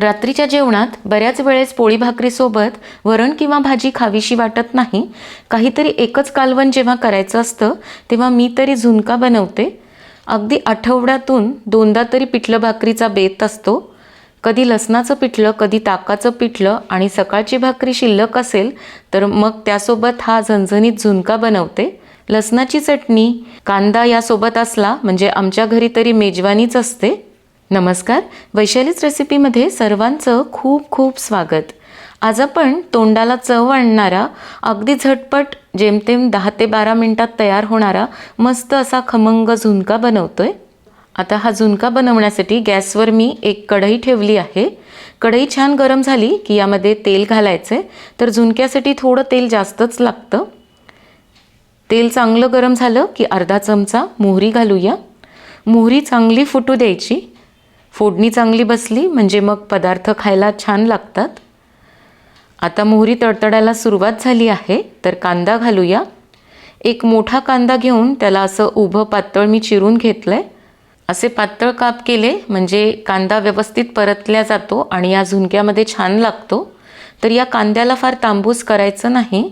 रात्रीच्या जेवणात बऱ्याच वेळेस पोळी भाकरीसोबत वरण किंवा भाजी खावीशी वाटत नाही. काहीतरी एकच कालवण जेव्हा करायचं असतं तेव्हा मी तरी झुणका बनवते. अगदी आठवड्यातून दोनदा तरी पिठलं भाकरीचा बेत असतो. कधी लसणाचं पिठलं कधी ताकाचं पिठलं आणि सकाळची भाकरी शिल्लक असेल तर मग त्यासोबत हा झणझणीत झुणका बनवते. लसणाची चटणी कांदा यासोबत असला म्हणजे आमच्या घरी तरी मेजवानीच असते. नमस्कार. वैशालीच रेसिपीमध्ये सर्वांचं खूप खूप स्वागत. आज आपण तोंडाला चव आणणारा अगदी झटपट जेमतेम दहा ते बारा मिनटात तयार होणारा मस्त असा खमंग झुणका बनवतोय. आता हा झुणका बनवण्यासाठी गॅसवर मी एक कढई ठेवली आहे. कढई छान गरम झाली की यामध्ये तेल घालायचे तर झुणक्यासाठी थोडं तेल जास्तच लागतं. तेल चांगलं गरम झालं की अर्धा चमचा मोहरी घालूया. मोहरी चांगली फुटू द्यायची. फोडणी चांगली बसली म्हणजे मग पदार्थ खायला छान लागतात. आता मोहरी तडतडायला सुरुवात झाली आहे तर कांदा घालूया. एक मोठा कांदा घेऊन त्याला असं उभं पातळ मी चिरून घेतलं आहे असे पातळ काप केले म्हणजे कांदा व्यवस्थित परतल्या जातो आणि या झुणक्यामध्ये छान लागतो. तर या कांद्याला फार तांबूस करायचं नाही.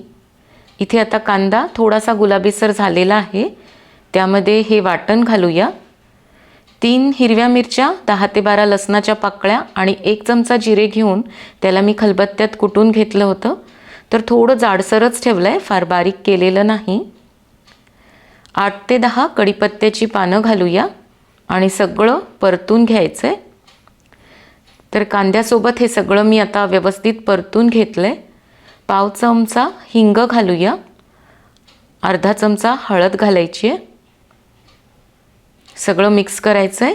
इथे आता कांदा थोडासा गुलाबीसर झालेला आहे. त्यामध्ये हे वाटण घालूया. तीन हिरव्या मिरच्या दहा ते बारा लसणाच्या पाकळ्या आणि एक चमचा जिरे घेऊन त्याला मी खलबत्त्यात कुटून घेतलं होतं. तर थोडं जाडसरच ठेवलं आहे फार बारीक केलेलं नाही. आठ ते दहा कढीपत्त्याची पानं घालूया आणि सगळं परतून घ्यायचं आहे तर कांद्यासोबत हे सगळं मी आता व्यवस्थित परतून घेतलं आहे पाव चमचा हिंग घालूया. अर्धा चमचा हळद घालायची आहे सगळं मिक्स करायचं आहे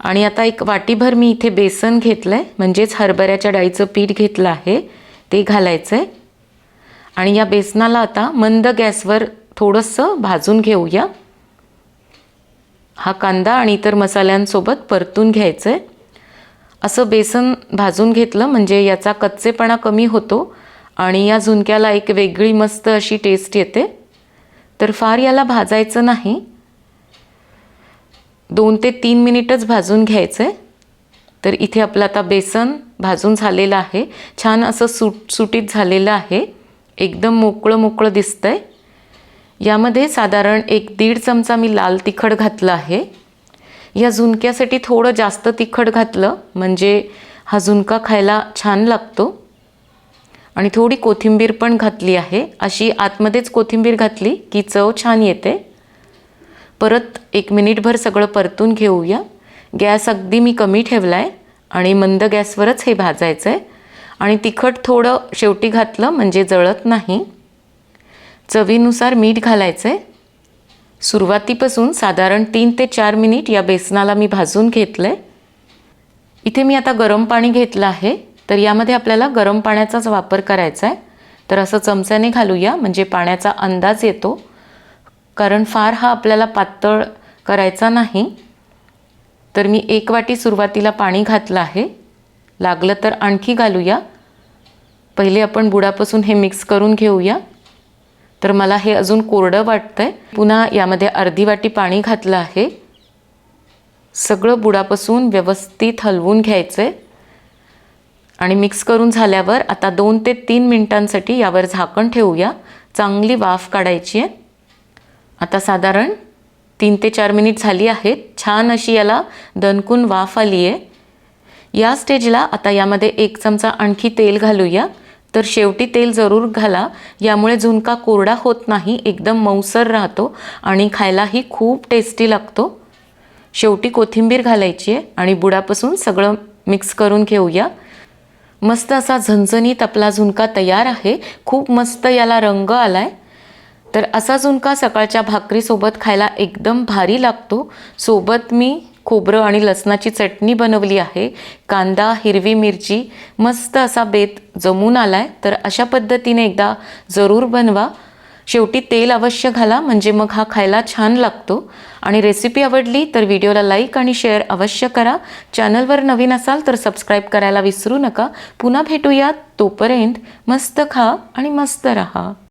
आणि आता एक वाटीभर मी इथे बेसन घेतलं आहे म्हणजेच हरभऱ्याच्या डाळीचं पीठ घेतलं आहे ते घालायचं आहे आणि या बेसनाला आता मंद गॅसवर थोडंसं भाजून घेऊया. हा कांदा आणि इतर मसाल्यांसोबत परतून घ्यायचं आहे असं बेसन भाजून घेतलं म्हणजे याचा कच्चेपणा कमी होतो आणि या झुणक्याला एक वेगळी मस्त अशी टेस्ट येते. तर फार याला भाजायचं नाही. दोन ते तीन मिनिटच भाजून घ्यायचं आहे तर इथे आपलं आता बेसन भाजून झालेलं आहे. छान असं सुट सुटीत झालेलं आहे. एकदम मोकळं मोकळं दिसतं आहे यामध्ये साधारण एक दीड चमचा मी लाल तिखट घातलं आहे. या झुणक्यासाठी थोडं जास्त तिखट घातलं म्हणजे हा झुणका खायला छान लागतो. आणि थोडी कोथिंबीर पण घातली आहे. अशी आतमध्येच कोथिंबीर घातली की चव छान येते. परत एक मिनिटभर सगळं परतून घेऊया. गॅस अगदी मी कमी ठेवला आहे आणि मंद गॅसवरच हे भाजायचं आहे आणि तिखट थोडं शेवटी घातलं म्हणजे जळत नाही. चवीनुसार मीठ घालायचं आहे सुरुवातीपासून साधारण तीन ते चार मिनिट या बेसनाला मी भाजून घेतलं आहे इथे मी आता गरम पाणी घेतलं आहे तर यामध्ये आपल्याला गरम पाण्याचाच वापर करायचा आहे तर असं चमच्याने घालूया म्हणजे पाण्याचा अंदाज येतो. कारण फार हा आपल्याला पातळ करायचा नाही. तर मी एक वाटी सुरुवातीला पाणी घातलं आहे. लागलं तर आणखी घालूया. पहिले आपण बुडापासून हे मिक्स करून घेऊया. तर मला हे अजून कोरडं वाटतं आहे पुन्हा यामध्ये अर्धी वाटी पाणी घातलं आहे. सगळं बुडापासून व्यवस्थित हलवून घ्यायचं आहे आणि मिक्स करून झाल्यावर आता दोन ते तीन मिनटांसाठी यावर झाकण ठेवूया. चांगली वाफ काढायची आहे. आता साधारण तीन ते चार मिनिट झाली आहेत. छान अशी याला दणकून वाफ आली आहे. या स्टेजला आता यामध्ये एक चमचा आणखी तेल घालूया. तर शेवटी तेल जरूर घाला. यामुळे झुणका कोरडा होत नाही एकदम मऊसर राहतो आणि खायलाही खूप टेस्टी लागतो. शेवटी कोथिंबीर घालायची आहे आणि बुडापासून सगळं मिक्स करून घेऊया. मस्त असा झणझणीत आपला झुणका तयार आहे. खूप मस्त याला रंग आला आहे तर असा झुणका सकाळच्या भाकरीसोबत खायला एकदम भारी लागतो. सोबत मी खोबरं आणि लसणाची चटणी बनवली आहे. कांदा हिरवी मिरची मस्त असा बेत जमून आला आहे तर अशा पद्धतीने एकदा जरूर बनवा. शेवटी तेल अवश्य घाला म्हणजे मग हा खायला छान लागतो. आणि रेसिपी आवडली तर व्हिडिओला लाईक आणि शेअर अवश्य करा. चॅनलवर नवीन असाल तर सबस्क्राईब करायला विसरू नका. पुन्हा भेटूयात. तोपर्यंत मस्त खा आणि मस्त रहा.